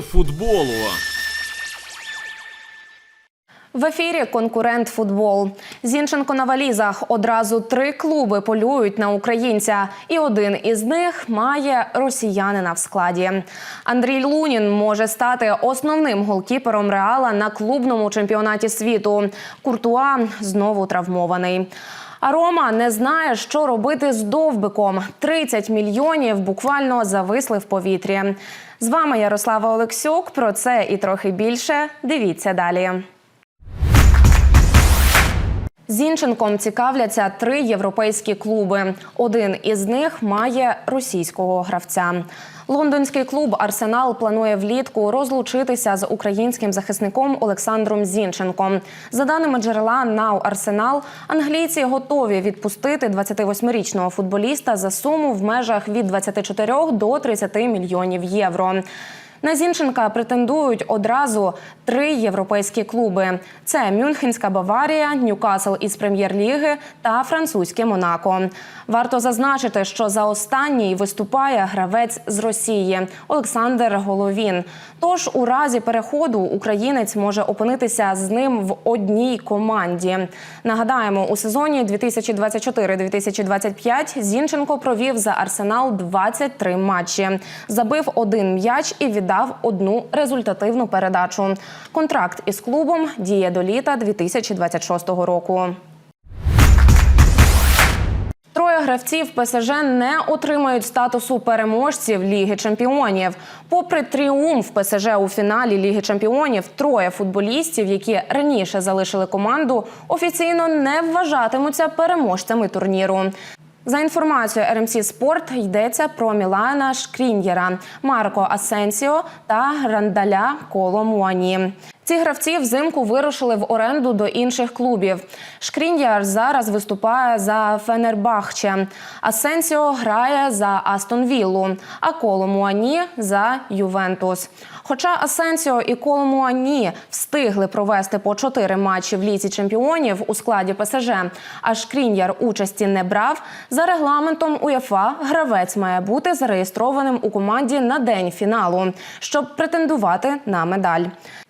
Футболу. В ефірі конкурент футбол. Зінченко на валізах. Одразу три клуби полюють на українця, і один із них має росіянина в складі. Андрій Лунін може стати основним голкіпером Реала на клубному чемпіонаті світу. Куртуа знову травмований. А Рома не знає, що робити з довбиком. 30 мільйонів буквально зависли в повітрі. З вами Ярослава Олексюк. Про це і трохи більше. Дивіться далі. Зінченком цікавляться три європейські клуби. Один із них має російського гравця. Лондонський клуб Арсенал планує влітку розлучитися з українським захисником Олександром Зінченком. За даними джерела Нау Арсенал, англійці готові відпустити 28-річного футболіста за суму в межах від 24 до 30 мільйонів євро. На Зінченка претендують одразу три європейські клуби: це Мюнхенська Баварія, Ньюкасл із прем'єр-ліги та французьке Монако. Варто зазначити, що за останній виступає гравець з Росії Олександр Головін. Тож у разі переходу українець може опинитися з ним в одній команді. Нагадаємо, у сезоні 2024-2025 Зінченко провів за Арсенал 23 матчі, забив один м'яч і віддав одну результативну передачу. Контракт із клубом діє до літа 2026 року. Троє гравців ПСЖ не отримають статусу переможців Ліги Чемпіонів. Попри тріумф ПСЖ у фіналі Ліги Чемпіонів, троє футболістів, які раніше залишили команду, офіційно не вважатимуться переможцями турніру. За інформацією РМС Спорт йдеться про Мілана Шкрін'єра, Марко Асенсіо та Рандаля Коломуані. Ці гравці взимку вирушили в оренду до інших клубів. Шкрін'яр зараз виступає за Фенербахче. Асенсіо грає за Астон Віллу, а Коломуані за Ювентус. Хоча Асенсіо і Коломуані встигли провести по чотири матчі в ліці чемпіонів у складі ПСЖ, а Шкрін'яр участі не брав. За регламентом УЄФА гравець має бути зареєстрованим у команді на день фіналу, щоб претендувати на медаль.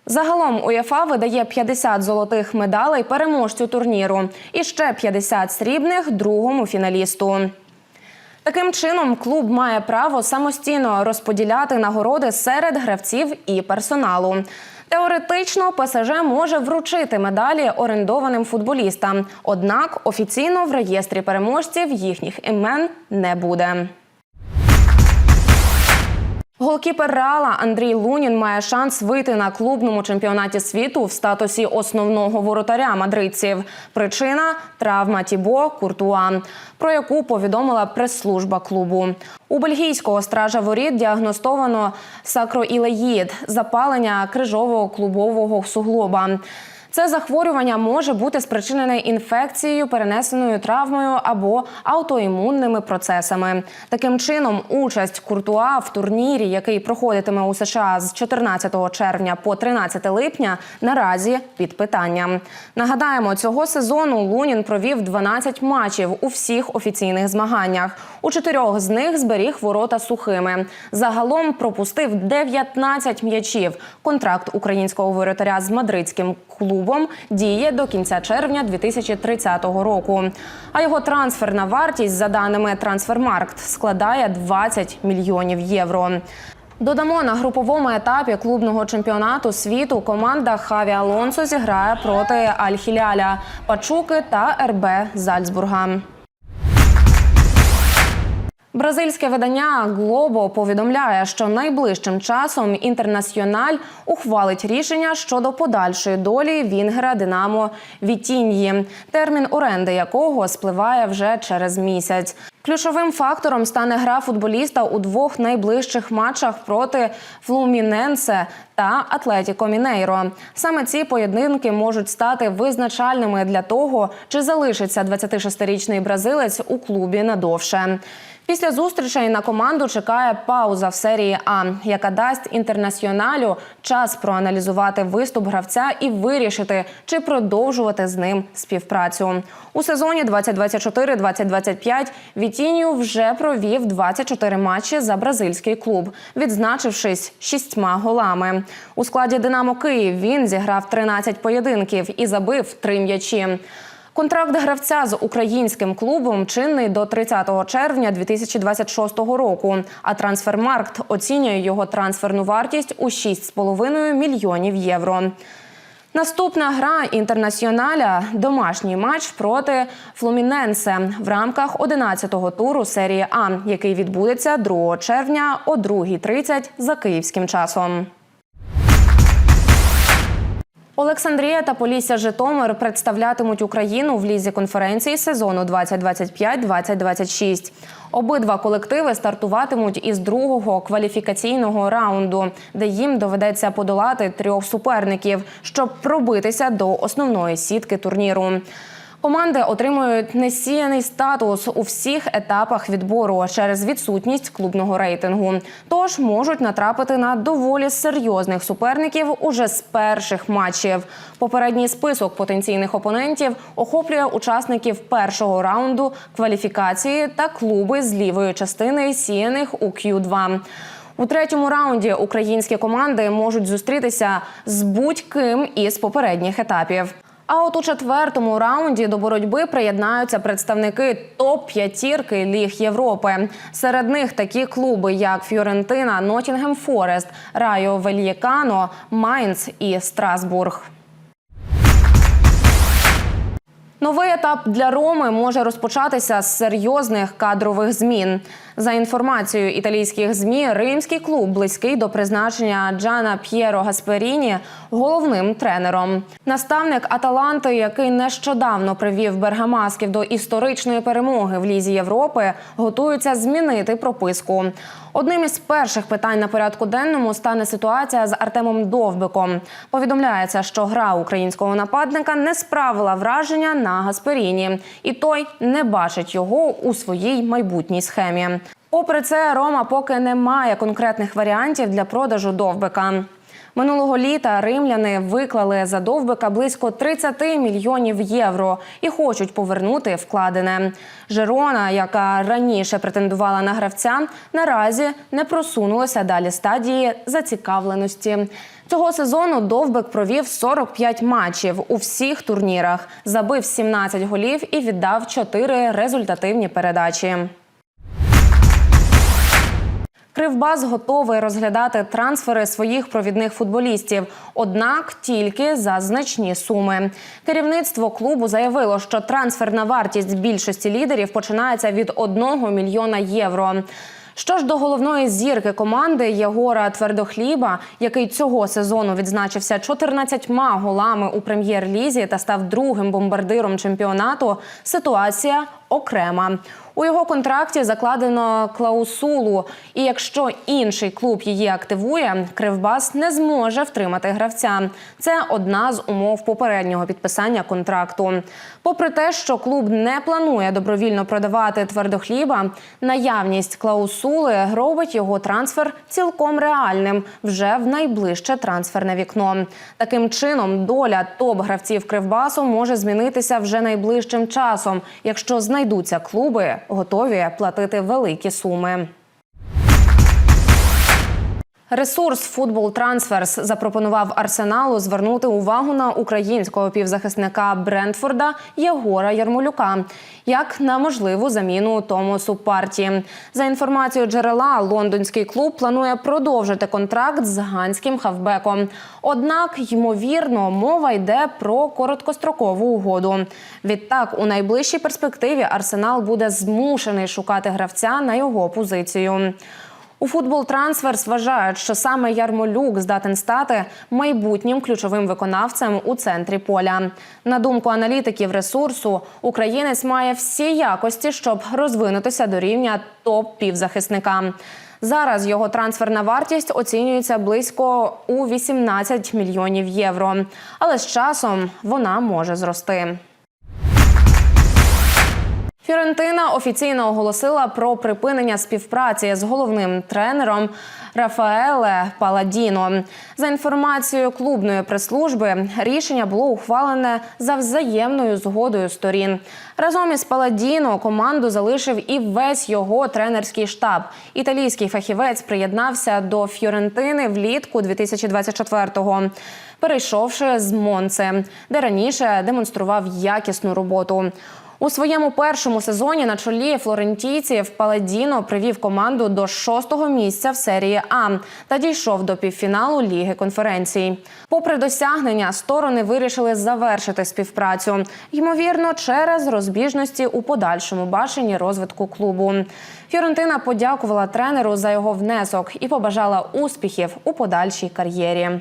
Загалом УЄФА видає 50 золотих медалей переможцю турніру і ще 50 срібних другому фіналісту. Таким чином, клуб має право самостійно розподіляти нагороди серед гравців і персоналу. Теоретично ПСЖ може вручити медалі орендованим футболістам, однак офіційно в реєстрі переможців їхніх імен не буде. Голкіпер Реала Андрій Лунін має шанс вийти на клубному чемпіонаті світу в статусі основного воротаря мадридців. Причина травма Тібо Куртуа, про яку повідомила прес-служба клубу. У бельгійського стража воріт діагностовано сакроілеїд – запалення крижового клубового суглоба. Це захворювання може бути спричинене інфекцією, перенесеною травмою або аутоімунними процесами. Таким чином, участь Куртуа в турнірі, який проходитиме у США з 14 червня по 13 липня, наразі під питанням. Нагадаємо, цього сезону Лунін провів 12 матчів у всіх офіційних змаганнях. У чотирьох з них зберіг ворота сухими. Загалом пропустив 19 м'ячів. Контракт українського воротаря з мадридським клубом діє до кінця червня 2030 року. А його трансферна вартість, за даними Трансфермаркт, складає 20 мільйонів євро. Додамо на груповому етапі клубного чемпіонату світу команда Хаві Алонсо зіграє проти Аль-Хіляля, Пачуки та РБ Зальцбурга. Бразильське видання Глобо повідомляє, що найближчим часом інтернаціональ ухвалить рішення щодо подальшої долі Вінгера Динамо Вітіньї, термін оренди якого спливає вже через місяць. Ключовим фактором стане гра футболіста у двох найближчих матчах проти Флуміненсе та Атлетіко Мінейро. Саме ці поєдинки можуть стати визначальними для того, чи залишиться 26-річний бразилець у клубі надовше. Після зустрічей на команду чекає пауза в серії А, яка дасть інтернаціоналю час проаналізувати виступ гравця і вирішити, чи продовжувати з ним співпрацю. У сезоні 2024-2025 Вітінію вже провів 24 матчі за бразильський клуб, відзначившись шістьма голами. У складі Динамо Київ він зіграв 13 поєдинків і забив три м'ячі. Контракт гравця з українським клубом чинний до 30 червня 2026 року. А трансфермаркт оцінює його трансферну вартість у 6,5 мільйонів євро. Наступна гра інтернаціоналя домашній матч проти Флуміненсе в рамках 11-го туру серії А, який відбудеться 2 червня о 2.30 за київським часом. Олександрія та Полісся Житомир представлятимуть Україну в лізі конференції сезону 2025-2026. Обидва колективи стартуватимуть із другого кваліфікаційного раунду, де їм доведеться подолати трьох суперників, щоб пробитися до основної сітки турніру. Команди отримують несіяний статус у всіх етапах відбору через відсутність клубного рейтингу. Тож можуть натрапити на доволі серйозних суперників уже з перших матчів. Попередній список потенційних опонентів охоплює учасників першого раунду кваліфікації та клуби з лівої частини сіяних у Q2. У третьому раунді українські команди можуть зустрітися з будь-ким із попередніх етапів. А от у четвертому раунді до боротьби приєднаються представники топ п'ятірки ліг Європи. Серед них такі клуби, як Фьорентина, Нотінгем Форест, Райо Вельєкано, Майнц і Страсбург. Новий етап для Роми може розпочатися з серйозних кадрових змін. За інформацією італійських змі, римський клуб близький до призначення Джана П'єро Гасперіні головним тренером. Наставник Аталанти, який нещодавно привів бергамасків до історичної перемоги в лізі Європи, готується змінити прописку. Одним із перших питань на порядку денному стане ситуація з Артемом Довбиком. Повідомляється, що гра українського нападника не справила враження на Гасперіні, і той не бачить його у своїй майбутній схемі. Попри це, Рома поки не має конкретних варіантів для продажу довбика. Минулого літа римляни виклали за довбика близько 30 мільйонів євро і хочуть повернути вкладене. Жерона, яка раніше претендувала на гравця, наразі не просунулася далі стадії зацікавленості. Цього сезону Довбик провів 45 матчів у всіх турнірах, забив 17 голів і віддав 4 результативні передачі. Кривбас готовий розглядати трансфери своїх провідних футболістів, однак тільки за значні суми. Керівництво клубу заявило, що трансферна вартість більшості лідерів починається від 1 мільйона євро. Що ж до головної зірки команди Єгора Твердохліба, який цього сезону відзначився 14 голами у прем'єр-лізі та став другим бомбардиром чемпіонату, ситуація окрема. У його контракті закладено клаусулу, і якщо інший клуб її активує, Кривбас не зможе втримати гравця. Це одна з умов попереднього підписання контракту. Попри те, що клуб не планує добровільно продавати твердохліба, наявність клаусули робить його трансфер цілком реальним вже в найближче трансферне вікно. Таким чином, доля топ-гравців Кривбасу може змінитися вже найближчим часом, якщо знайдуться клуби, готові платити великі суми. Ресурс Футбол Трансферс запропонував Арсеналу звернути увагу на українського півзахисника Брентфорда Єгора Ярмолюка як на можливу заміну Томосу Парті. За інформацією джерела, лондонський клуб планує продовжити контракт з ганським хавбеком. Однак, ймовірно, мова йде про короткострокову угоду. Відтак, у найближчій перспективі Арсенал буде змушений шукати гравця на його позицію. У футбол Трансферс вважають, що саме Ярмолюк здатен стати майбутнім ключовим виконавцем у центрі поля. На думку аналітиків ресурсу, українець має всі якості, щоб розвинутися до рівня топ-півзахисника. Зараз його трансферна вартість оцінюється близько у 18 мільйонів євро, але з часом вона може зрости. Фіорентина офіційно оголосила про припинення співпраці з головним тренером Рафаеле Паладіно. За інформацією клубної прес-служби, рішення було ухвалене за взаємною згодою сторін. Разом із Паладіно команду залишив і весь його тренерський штаб. Італійський фахівець приєднався до Фіорентини влітку 2024-го, перейшовши з Монце, де раніше демонстрував якісну роботу. У своєму першому сезоні на чолі флорентійців Паладіно привів команду до шостого місця в серії А та дійшов до півфіналу Ліги конференцій. Попри досягнення, сторони вирішили завершити співпрацю, ймовірно, через розбіжності у подальшому баченні розвитку клубу. Фіорентина подякувала тренеру за його внесок і побажала успіхів у подальшій кар'єрі.